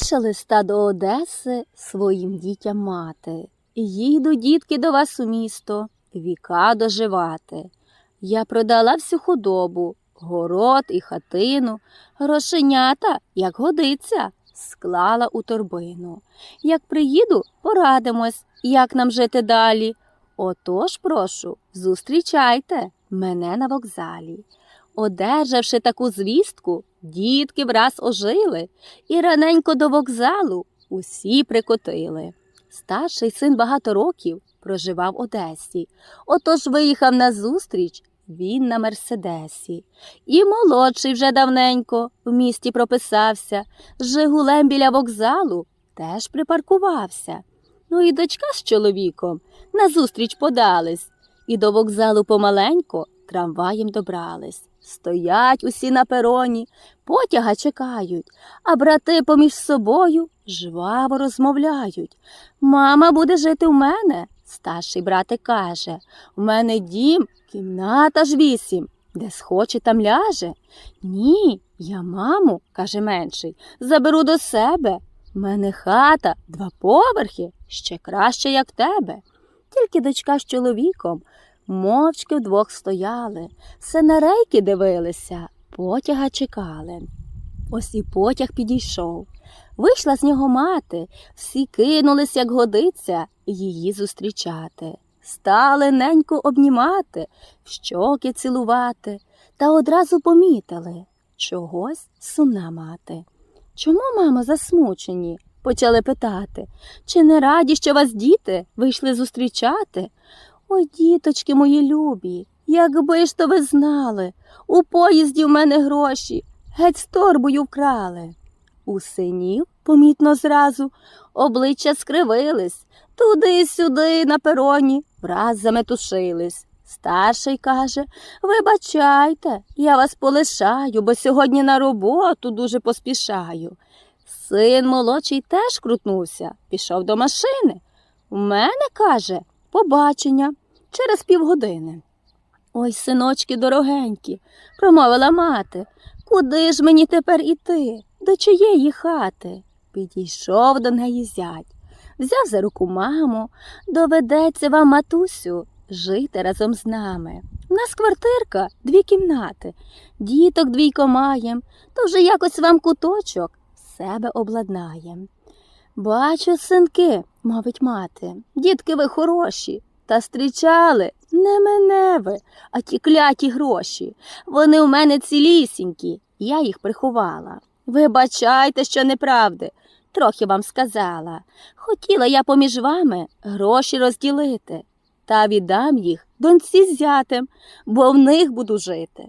Пише листа до Одеси своїм дітям мати. Їду, дітки, до вас у місто, віка доживати. Я продала всю худобу, город і хатину, грошенята, як годиться, склала у торбину. Як приїду, порадимось, як нам жити далі. Отож, прошу, зустрічайте мене на вокзалі. Одержавши таку звістку, дітки враз ожили і раненько до вокзалу усі прикотили. Старший син багато років проживав в Одесі, отож виїхав на зустріч він на Мерседесі. І молодший вже давненько в місті прописався, Жигулем біля вокзалу теж припаркувався. Ну і дочка з чоловіком назустріч подались, і до вокзалу помаленько трамваєм добрались. Стоять усі на пероні, потяга чекають, а брати поміж собою жваво розмовляють. Мама буде жити в мене, старший братик каже. У мене дім, кімната ж вісім, де схоче, там ляже. Ні, я маму, каже менший, заберу до себе. В мене хата, два поверхи, ще краще, як тебе. Тільки дочка з чоловіком мовчки вдвох стояли, все на рейки дивилися, потяга чекали. Ось і потяг підійшов. Вийшла з нього мати, всі кинулись, як годиться, її зустрічати. Стали неньку обнімати, в щоки цілувати, та одразу помітили чогось сумна мати. Чому, мамо, засмучені? почали питати. Чи не раді, що вас діти вийшли зустрічати? Ой, діточки мої любі, якби ж то ви знали, у поїзді в мене гроші, геть з торбою вкрали. У синів, помітно зразу, обличчя скривились, туди-сюди на пероні враз заметушились. Старший каже Вибачайте, я вас полишаю, бо сьогодні на роботу дуже поспішаю. Син молодший теж крутнувся, пішов до машини. У мене, каже, побачення через півгодини. Ой, синочки дорогенькі, промовила мати, куди ж мені тепер іти? До чиєї хати? Підійшов до неї зять, взяв за руку маму, доведеться вам, матусю, жити разом з нами. У нас квартирка, дві кімнати, діток двійко маєм, то вже якось вам куточок себе обладнаєм. Бачу, синки, мовить мати, дітки ви хороші, та зустрічали не мене ви, а ті кляті гроші. Вони у мене цілісінькі, я їх приховала. Вибачайте, що неправди, трохи вам сказала. Хотіла я поміж вами гроші розділити, та віддам їх доньці з зятем, бо в них буду жити.